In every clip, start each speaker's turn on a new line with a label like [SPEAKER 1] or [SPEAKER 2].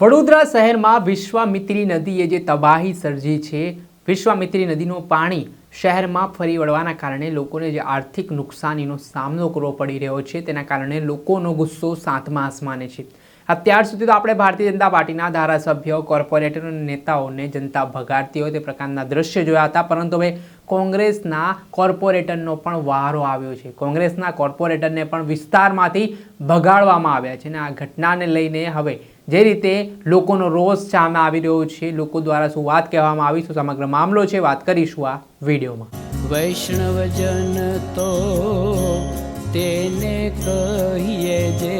[SPEAKER 1] વડોદરા શહેરમાં વિશ્વામિત્રી નદીએ જે તબાહી સર્જી છે, વિશ્વામિત્રી નદીનું પાણી શહેરમાં ફરી વળવાના કારણે લોકોને જે આર્થિક નુકસાનીનો સામનો કરવો પડી રહ્યો છે, તેના કારણે લોકોનો ગુસ્સો સાતમા આસમાને છે. અત્યાર સુધી તો આપણે ભારતીય જનતા પાર્ટીના ધારાસભ્યો, કોર્પોરેટર નેતાઓને જનતા ભગાડતી હોય તે પ્રકારના દ્રશ્ય જોયા હતા, પરંતુ હવે કોંગ્રેસના કોર્પોરેટરનો પણ વારો આવ્યો છે. કોંગ્રેસના કોર્પોરેટરને પણ વિસ્તારમાંથી ભગાડવામાં આવ્યા છે અને આ ઘટનાને લઈને હવે જે રીતે લોકોનો રોષ સામે આવી રહ્યો છે, લોકો દ્વારા શું વાત કહેવામાં આવી, શું સમગ્ર મામલો છે, વાત કરીશું આ વિડીયોમાં.
[SPEAKER 2] વૈષ્ણવજન તો તેને કહીએ જે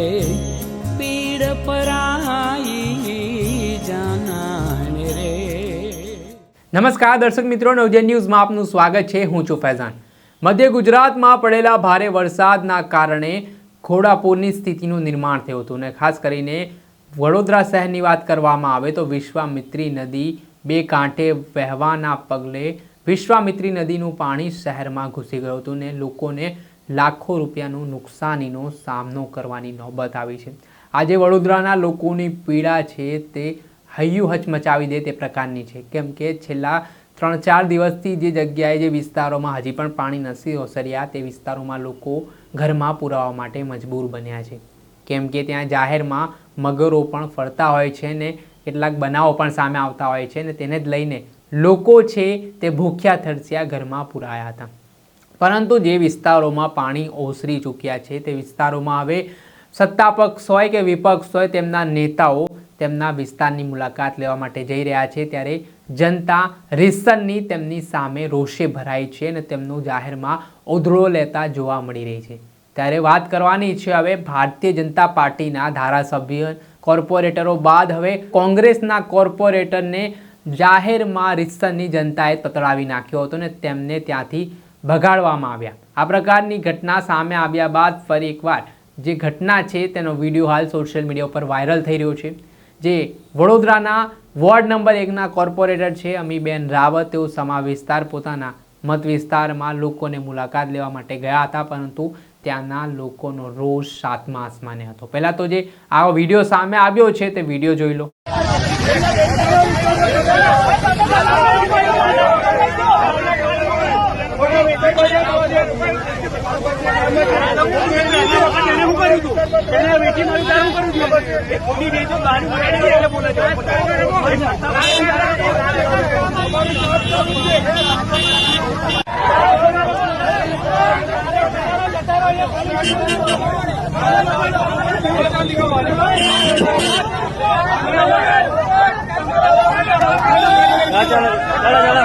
[SPEAKER 2] પીડ પરાઈ જાનાને રે
[SPEAKER 1] નમસ્કાર, દર્શક મિત્રો, નવજન ન્યૂઝમાં આપનું સ્વાગત છે. હું છું ફૈઝાન. મધ્ય ગુજરાતમાં પડેલા ભારે વરસાદના કારણે ઘોડાપુરની સ્થિતિનું નિર્માણ થયું હતું અને ખાસ કરીને વડોદરા શહેરની વાત કરવામાં આવે તો વિશ્વામિત્રી નદી બે કાંઠે વહેવાના પગલે વિશ્વામિત્રી નદીનું પાણી શહેરમાં ઘૂસી ગયું હતું ને લોકોને લાખો રૂપિયાનું નુકસાનીનો સામનો કરવાની નોબત આવી છે. આજે વડોદરાના લોકોની પીડા છે તે હૈયું હચમચાવી દે તે પ્રકારની છે. કેમ કે છેલ્લા ત્રણ ચાર દિવસથી જે જગ્યાએ, જે વિસ્તારોમાં હજી પણ પાણી નથી ઓસર્યા, તે વિસ્તારોમાં લોકો ઘરમાં પુરાવા માટે મજબૂર બન્યા છે. કેમ કે ત્યાં જાહેરમાં મગરો પણ ફરતા હોય છે ને કેટલાક બનાવો પણ સામે આવતા હોય છે ને તેને જ લઈને લોકો છે તે ભૂખ્યા, થરસ્યા ઘરમાં પુરાયા હતા. પરંતુ જે વિસ્તારોમાં પાણી ઓસરી ચૂક્યા છે, તે વિસ્તારોમાં હવે સત્તા પક્ષ હોય કે વિપક્ષ હોય તેમના નેતાઓ તેમના વિસ્તારની મુલાકાત લેવા માટે જઈ રહ્યા છે ત્યારે જનતા રિસનની તેમની સામે રોષે ભરાઈ છે અને તેમનું જાહેરમાં ઉધળો લેતા જોવા મળી રહી છે. ત્યારે વાત કરવાની છે હવે ભારતીય જનતા પાર્ટીના ધારાસભ્ય કોર્પોરેટરો બાદ હવે કોંગ્રેસના કોર્પોરેટરને જાહેરમાં રિસનની જનતાએ તતડાવી નાખ્યો હતો ને તેમને ત્યાંથી ભગાડવામાં આવ્યા. આ પ્રકારની ઘટના સામે આવ્યા બાદ ફરી એકવાર જે ઘટના છે તેનો વીડિયો હાલ સોશિયલ મીડિયા ઉપર વાયરલ થઈ રહ્યો છે. જે વડોદરાના વોર્ડ નંબર એકના કોર્પોરેટર છે અમીબેન રાવત, તેઓ સમા વિસ્તાર, પોતાના મત વિસ્તારમાં લોકોને મુલાકાત લેવા માટે ગયા હતા, પરંતુ ત્યાંના લોકોનો રોષ સાતમા આસમાને હતો. પહેલાં તો જે આ વીડિયો સામે આવ્યો છે તે વીડિયો જોઈ લો. ચાલો ચાલો ચાલો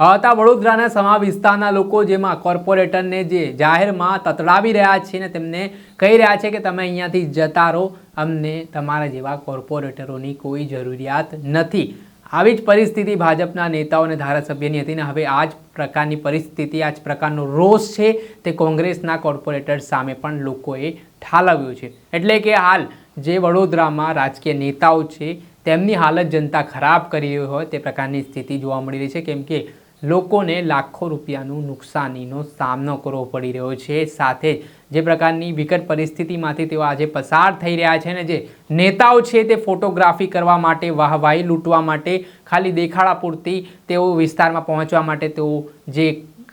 [SPEAKER 1] હતા વડોદરાના સમા વિસ્તારના લોકો જેમાં કોર્પોરેટરને જે જાહેરમાં તતડાવી રહ્યા છે ને તેમને કહી રહ્યા છે કે તમે અહીંયાથી જતા રહો. અમને તમારા જેવા કોર્પોરેટરોની કોઈ જરૂરિયાત નથી. આવી જ પરિસ્થિતિ ભાજપના નેતાઓ અને ધારાસભ્યની હતી ને હવે આ જ પ્રકારની પરિસ્થિતિ, આ જ પ્રકારનો રોષ છે તે કોંગ્રેસના કોર્પોરેટર સામે પણ લોકોએ ઠાલવ્યો છે. એટલે કે હાલ જે વડોદરામાં રાજકીય નેતાઓ છે, તેમની હાલત જનતા ખરાબ કરી રહી હોય તે પ્રકારની સ્થિતિ જોવા મળી રહી છે. કેમ કે લોકોને લાખો રૂપિયાનું નુકસાનીનો સામનો કરવો પડી રહ્યો છે. સાથે જે પ્રકારની વિકટ પરિસ્થિતિમાંથી તેઓ આજે પસાર થઈ રહ્યા છે ને જે નેતાઓ છે તે ફોટોગ્રાફી કરવા માટે, વાહવાહી લૂંટવા માટે, ખાલી દેખાડા પૂરતી તેઓ વિસ્તારમાં પહોંચવા માટે તેઓ જે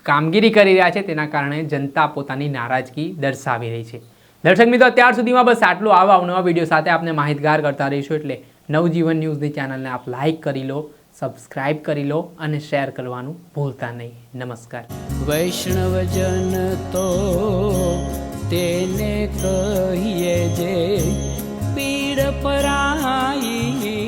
[SPEAKER 1] કામગીરી કરી રહ્યા છે તેના કારણે જનતા પોતાની નારાજગી દર્શાવી રહી છે. દર્શક મિત્રો, અત્યાર સુધીમાં બસ આટલું. આવા અવનવા વીડિયો સાથે આપને માહિતગાર કરતા રહીશું. એટલે નવજીવન ન્યૂઝની ચેનલને આપ લાઇક કરી લો સબસ્ક્રાઇબ કરી લો અને શેર કરવાનું ભૂલતા નહીં. નમસ્કાર.
[SPEAKER 2] વૈષ્ણવજન તો તેને કહીએ જે પીડ પરાઈ